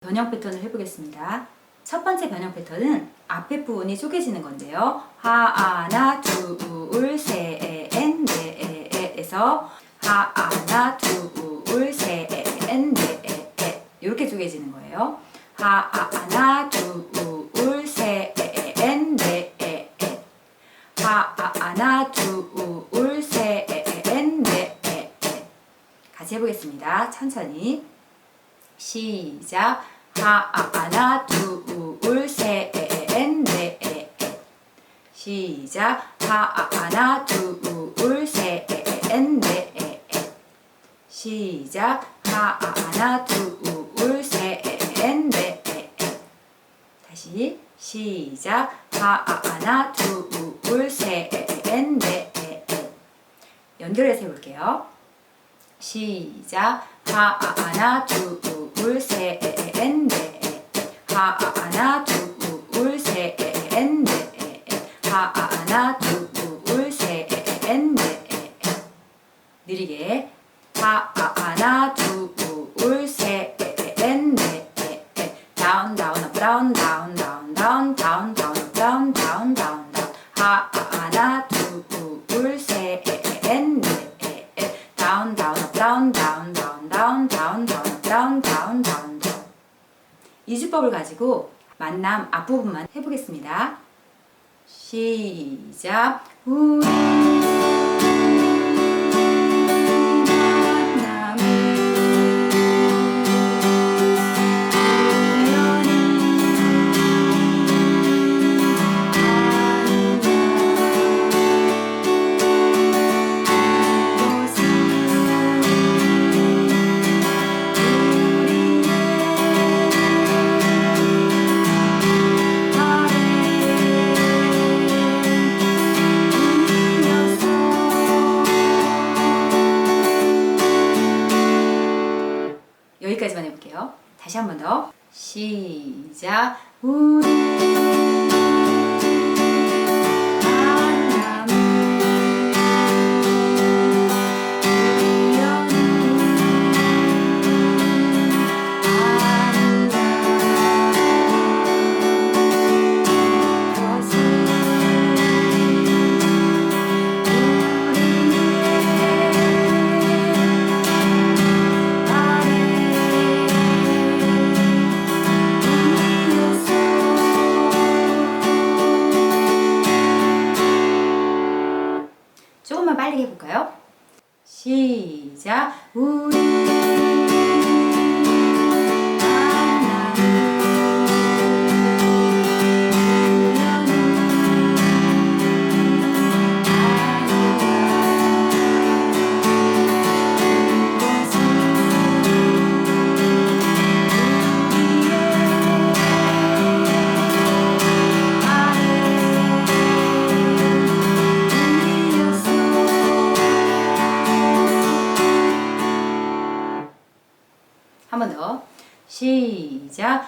변형 패턴을 해보겠습니다. 첫 번째 변형 패턴은 앞에 부분이 쪼개지는 건데요. 하나, 둘, 셋, 넷, 에서 하나, 둘, 셋, 넷, 이렇게 쪼개지는 거예요. 하나, 둘, 셋, 넷, 하나, 둘, 셋, 넷, 같이 해보겠습니다. 천천히. 시작. 하나, 둘, 셋, 넷. 시작. 하나, 둘, 셋, 넷. 시작. 하나, 둘, 셋, 넷. 다시 시작. 하나, 둘, 셋, 넷. 연결해서 해볼게요. 시작. 하나, 둘, 셋, 넷. 하나, 둘, 셋, 넷. 하나, 둘, 셋, 넷. 느리게. 하나, 이주법을 가지고 만남 앞부분만 해보겠습니다. 시작. 우리 여기까지만 해볼게요. 다시 한 번 더. 시작. 우리 볼까요? 시작. 우리 хотя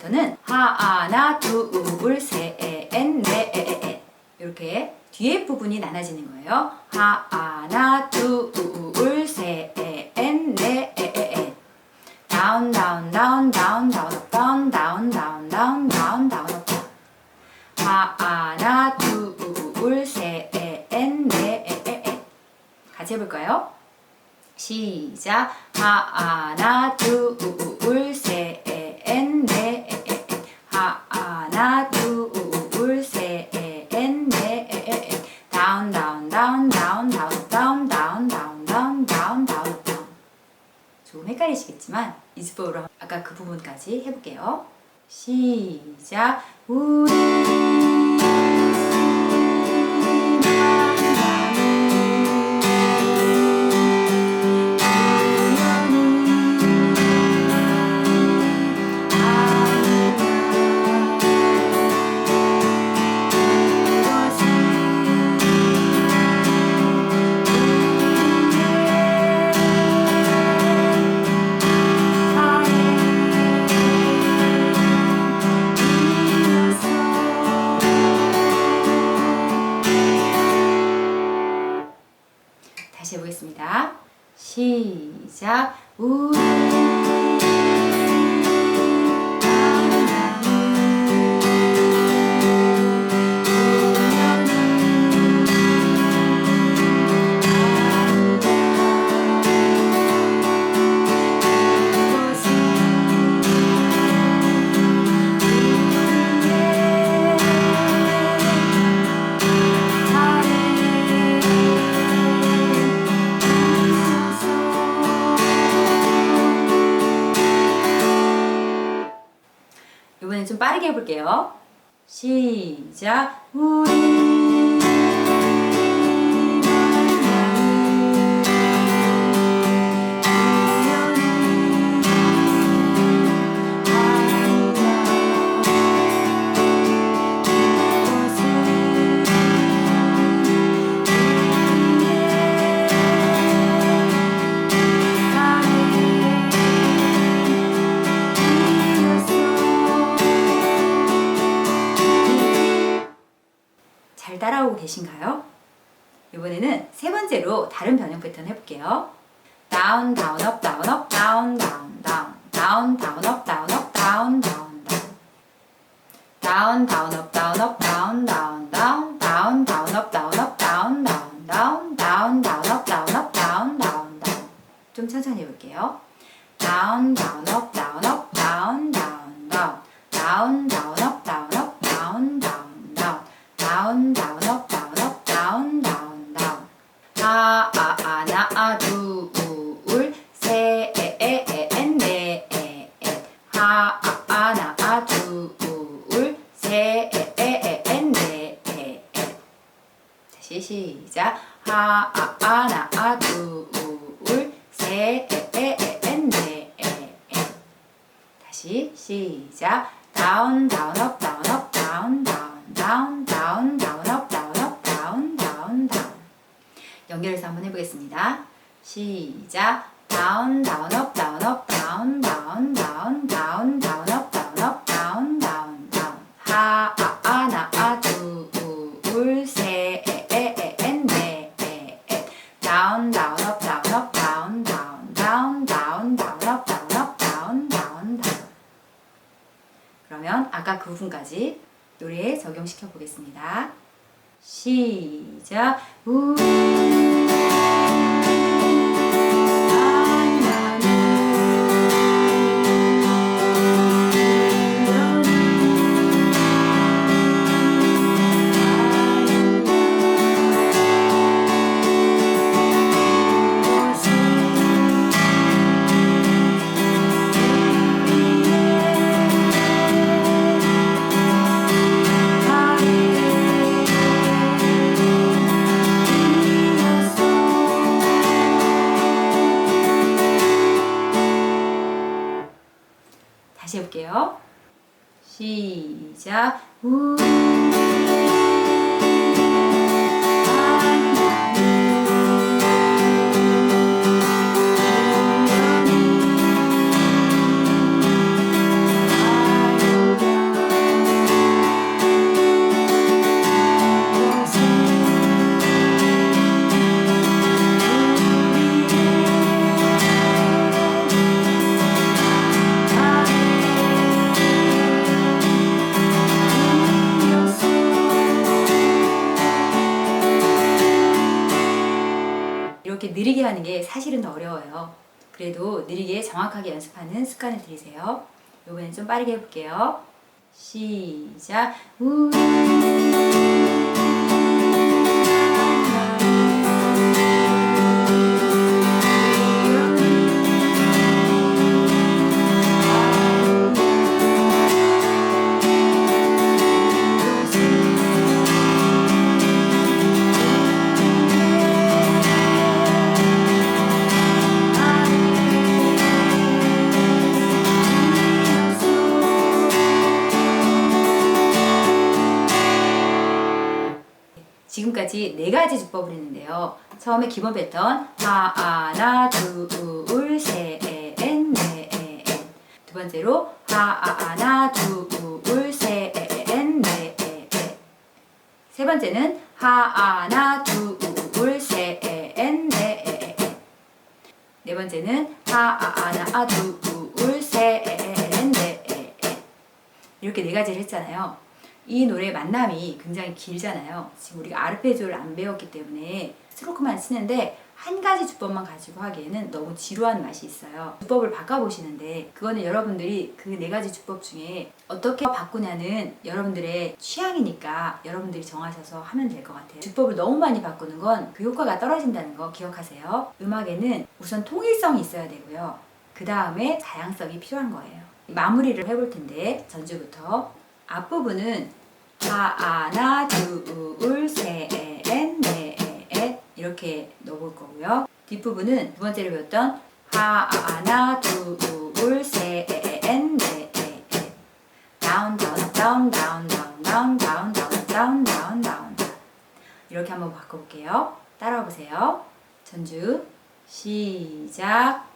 패턴은 하나 둘셋넷 이렇게 뒤에 부분이 나눠지는 거예요. 하나 둘셋넷 다운 다운 다운 다운 다운 업 다운 다운 다운 다운 다운 다운 업 하나 둘셋넷 같이 해볼까요? 시작. 하나 둘셋 헷갈리시겠지만 이즈법으로 아까 그 부분까지 해볼게요. 시작! 우리 시작. 우리 계신가요? 이번에는 세 번째로 다른 변형 패턴 해볼게요. 다운 다운 업 다운 업 다운 다운 다운 다운 다운 업 다운 업 다운 다운 다운 다운 다운 업 다운 업 다운 다운 다운 다운 다운 업 다운 업 다운 다운 다운 다운 다운 업 다운 업 다운 다운 다운 좀 천천히 해볼게요. 다운 다운 업 다운 업 다운 다운 다운 다운 다운 시작. 우. 우. 이렇게 느리게 하는 게 사실은 더 어려워요. 그래도 느리게 정확하게 연습하는 습관을 들이세요. 이번엔 좀 빠르게 해볼게요. 시작. 우. 네 가지 주법을 했는데요. 처음에 기본 패턴 하나 둘셋넷넷 두 번째로 하나 둘셋넷넷 세 번째는 하나 둘셋넷넷 네네 번째는 하아아나아두울셋넷에 이렇게 네 가지를 했잖아요. 이 노래 만남이 굉장히 길잖아요. 지금 우리가 아르페지오를 안 배웠기 때문에 스트로크만 치는데 한 가지 주법만 가지고 하기에는 너무 지루한 맛이 있어요. 주법을 바꿔보시는데 그거는 여러분들이 그 네 가지 주법 중에 어떻게 바꾸냐는 여러분들의 취향이니까 여러분들이 정하셔서 하면 될 것 같아요. 주법을 너무 많이 바꾸는 건 그 효과가 떨어진다는 거 기억하세요. 음악에는 우선 통일성이 있어야 되고요. 그 다음에 다양성이 필요한 거예요. 마무리를 해볼 텐데 전주부터 앞부분은 하나 둘 셋넷에 이렇게 넣어볼 거고요. 뒷부분은 두 번째로 배웠던 하나 둘 셋넷에 다운 다운 다운 다운 다운 다운 다운 다운 다운 다운 다운 이렇게 한번 바꿔볼게요. 따라와 보세요. 전주 시작.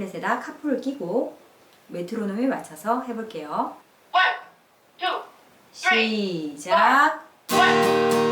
플랫에다 카프를 끼고 메트로놈에 맞춰서 해볼게요. One, two, 시작. one,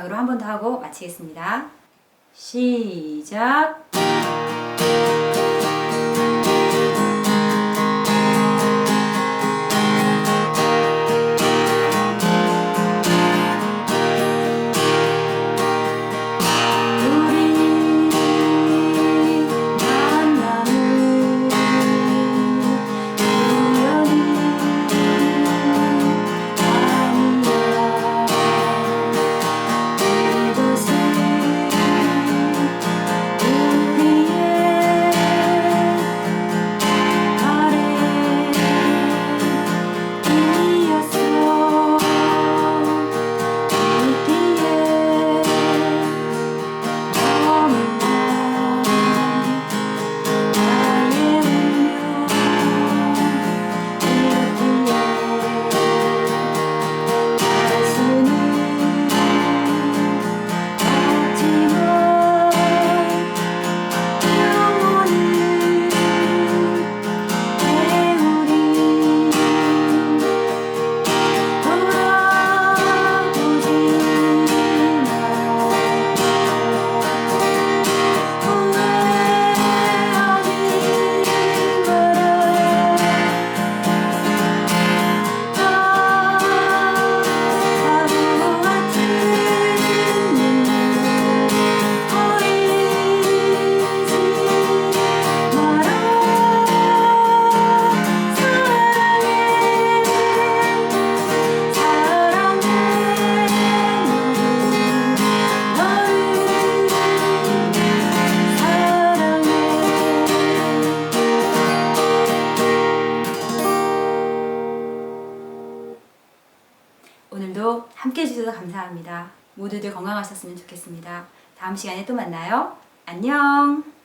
마지막으로 한 번 더 하고 마치겠습니다. 시작! 건강하셨으면 좋겠습니다. 다음 시간에 또 만나요. 안녕!